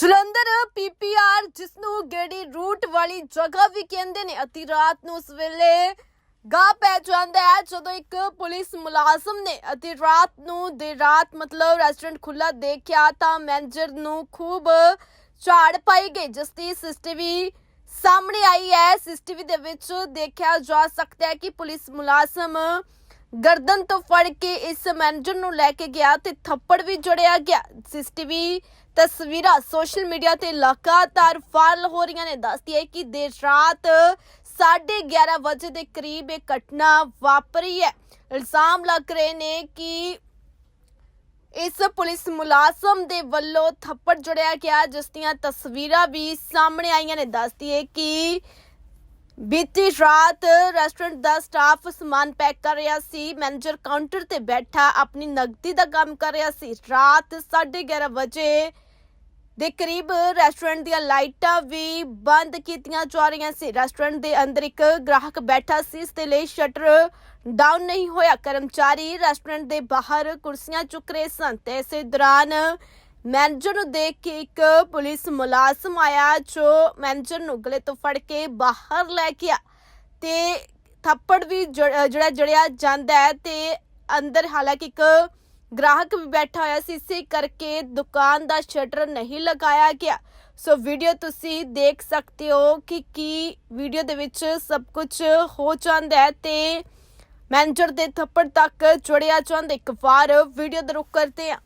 Jalandhar PPR ਜਿਸ ਨੂੰ ਗੇੜੀ route ਵਾਲੀ ਜਗ੍ਹਾ ਵੀ ਕਹਿੰਦੇ ਨੇ ਅਤੀ ਰਾਤ ਨੂੰ ਉਸ ਵੇਲੇ ਗਾ ਪੈ ਜਾਂਦਾ ਹੈ, ਜਦੋਂ ਇੱਕ ਪੁਲਿਸ ਮੁਲਾਜ਼ਮ ਨੇ ਅਤੀ ਰਾਤ ਨੂੰ ਦੇ ਰਾਤ ਮਤਲਬ ਰੈਸਟੋਰੈਂਟ ਖੁੱਲਾ ਦੇਖਿਆ ਤਾਂ ਮੈਨੇਜਰ ਨੂੰ ਖੂਬ ਝਾੜ ਪਾਈ ਗਈ, ਜਿਸ ਦੀ ਸੀਸੀਟੀਵੀ ਸਾਹਮਣੇ ਆਈ ਹੈ। ਸੀਸੀਟੀਵੀ ਦੇ ਵਿੱਚ ਦੇਖਿਆ ਜਾ ਸਕਦਾ ਹੈ ਕਿ ਪੁਲਿਸ ਮੁਲਾਜ਼ਮ ਗਰਦਨ ਤੋਂ ਫੜ ਕੇ ਇਸ ਮੈਨੇਜਰ ਨੂੰ ਲੈ ਕੇ ਗਿਆ ਤੇ ਥੱਪੜ ਵੀ ਜੜਿਆ ਗਿਆ। ਸੀਸੀਟੀਵੀ ਤਸਵੀਰਾਂ ਸੋਸ਼ਲ ਮੀਡੀਆ ਤੇ ਲਗਾਤਾਰ ਵਾਇਰਲ ਹੋ ਰਹੀਆਂ ਨੇ। ਦੱਸਦੀ ਹੈ ਕਿ ਦੇਰ ਰਾਤ 11:30 ਵਜੇ ਦੇ ਕਰੀਬ ਇਹ ਘਟਨਾ ਵਾਪਰੀ ਹੈ। ਇਲਜ਼ਾਮ ਲੱਗ ਰਹੇ ਨੇ ਕਿ ਇਸ ਪੁਲਿਸ ਮੁਲਾਜ਼ਮ ਦੇ ਵੱਲੋਂ ਥੱਪੜ ਜੜਿਆ ਗਿਆ, ਜਿਸ ਦੀਆਂ ਤਸਵੀਰਾਂ ਵੀ ਸਾਹਮਣੇ ਆਈਆਂ ਨੇ। ਦੱਸਦੀ ਹੈ ਕਿ ਬੀਤੀ ਰਾਤ ਰੈਸਟੋਰੈਂਟ ਦਾ ਸਟਾਫ ਸਮਾਨ ਪੈਕ ਕਰ ਰਿਹਾ ਸੀ। ਮੈਨੇਜਰ ਕਾਊਂਟਰ ਤੇ ਬੈਠਾ, ਆਪਣੀ ਨਗਦੀ ਦਾ ਕੰਮ ਕਰ ਰਿਹਾ ਸੀ। ਰਾਤ 11:30 ਵਜੇ ਦੇ ਕਰੀਬ ਰੈਸਟੋਰੈਂਟ ਦੀਆਂ ਲਾਈਟਾਂ ਵੀ ਬੰਦ ਕੀਤੀਆਂ ਜਾ ਰਹੀਆਂ ਸੀ। ਰੈਸਟੋਰੈਂਟ ਦੇ ਅੰਦਰ ਇੱਕ ਗ੍ਰਾਹਕ ਬੈਠਾ ਸੀ, ਇਸ ਦੇ ਲਈ ਸ਼ਟਰ ਡਾਊਨ ਨਹੀਂ ਹੋਇਆ। ਕਰਮਚਾਰੀ ਰੈਸਟੋਰੈਂਟ ਦੇ ਬਾਹਰ ਕੁਰਸੀਆਂ ਚੁੱਕ ਰਹੇ ਸਨ ਤੇ ਇਸੇ ਦੌਰਾਨ ਮੈਨੇਜਰ ਨੂੰ ਦੇਖ ਕੇ ਇੱਕ ਪੁਲਿਸ ਮੁਲਾਜ਼ਮ ਆਇਆ ਜੋ ਮੈਨੇਜਰ ਨੂੰ ਗਲੇ ਤੋਂ ਫੜ ਕੇ ਬਾਹਰ ਲੈ ਗਿਆ ਤੇ ਥੱਪੜ ਵੀ ਜੜ- ਜਿਹੜਾ ਜੜਿਆ ਜਾਂਦਾ ਹੈ ਤੇ ਅੰਦਰ ਹਾਲਾਂਕਿ ਇੱਕ ਗ੍ਰਾਹਕ ਵੀ ਬੈਠਾ ਹੋਇਆ ਸੀ, ਇਸੇ ਕਰਕੇ ਦੁਕਾਨ ਦਾ ਸ਼ਟਰ ਨਹੀਂ ਲਗਾਇਆ ਗਿਆ। ਸੋ ਵੀਡੀਓ ਤੁਸੀਂ ਦੇਖ ਸਕਦੇ ਹੋ ਕਿ ਕੀ ਵੀਡੀਓ ਦੇ ਵਿੱਚ ਸਭ ਕੁਝ ਹੋ ਜਾਂਦਾ ਹੈ ਤੇ ਮੈਨੇਜਰ ਦੇ ਥੱਪੜ ਤੱਕ ਜੁੜਿਆ ਜਾਂਦਾ। ਇੱਕ ਵਾਰ ਵੀਡੀਓ ਦਾ ਰੁਕ ਕਰਦੇ ਹਾਂ।